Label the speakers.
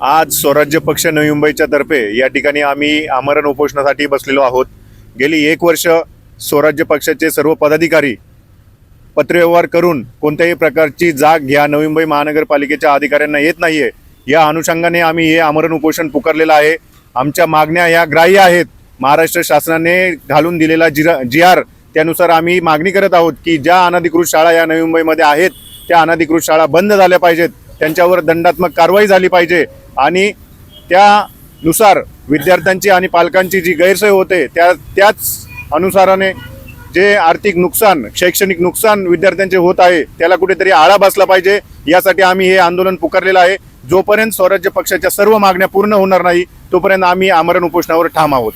Speaker 1: आज स्वराज्य पक्ष नवी मुंबईच्या तर्फे या ठिकाणी आम्ही आमरण उपोषणासाठी बसलेलो आहोत. गेली एक वर्ष स्वराज्य पक्षाचे सर्व पदाधिकारी पत्रव्यवहार करून कोणत्याही प्रकारची जाग घ्या नवी मुंबई महानगरपालिकेच्या अधिकाऱ्यांना येत नाहीये. या अनुषंगाने आम्ही हे आमरण उपोषण पुकारलेलं आहे. आमच्या मागण्या या ग्राह्य आहेत. महाराष्ट्र शासनाने घालून दिलेला जिरा जी आर त्यानुसार आम्ही मागणी करत आहोत की ज्या अनधिकृत शाळा या नवी मुंबईमध्ये आहेत त्या अनधिकृत शाळा बंद झाल्या पाहिजेत. त्यांच्यावर दंडात्मक कारवाई झाली पाहिजे. आणि त्यानुसार विद्यार्थ्यांची आणि पालकांची जी गैरसोय होते त्या त्याच अनुसाराने जे आर्थिक नुकसान शैक्षणिक नुकसान विद्यार्थ्यांचे होत आहे त्याला कुठेतरी आळा बसला पाहिजे. यासाठी आम्ही हे आंदोलन पुकारलेलं आहे. जोपर्यंत स्वराज्य पक्षाच्या सर्व मागण्या पूर्ण होणार नाही तोपर्यंत आम्ही आमरण उपोषणावर ठाम आहोत.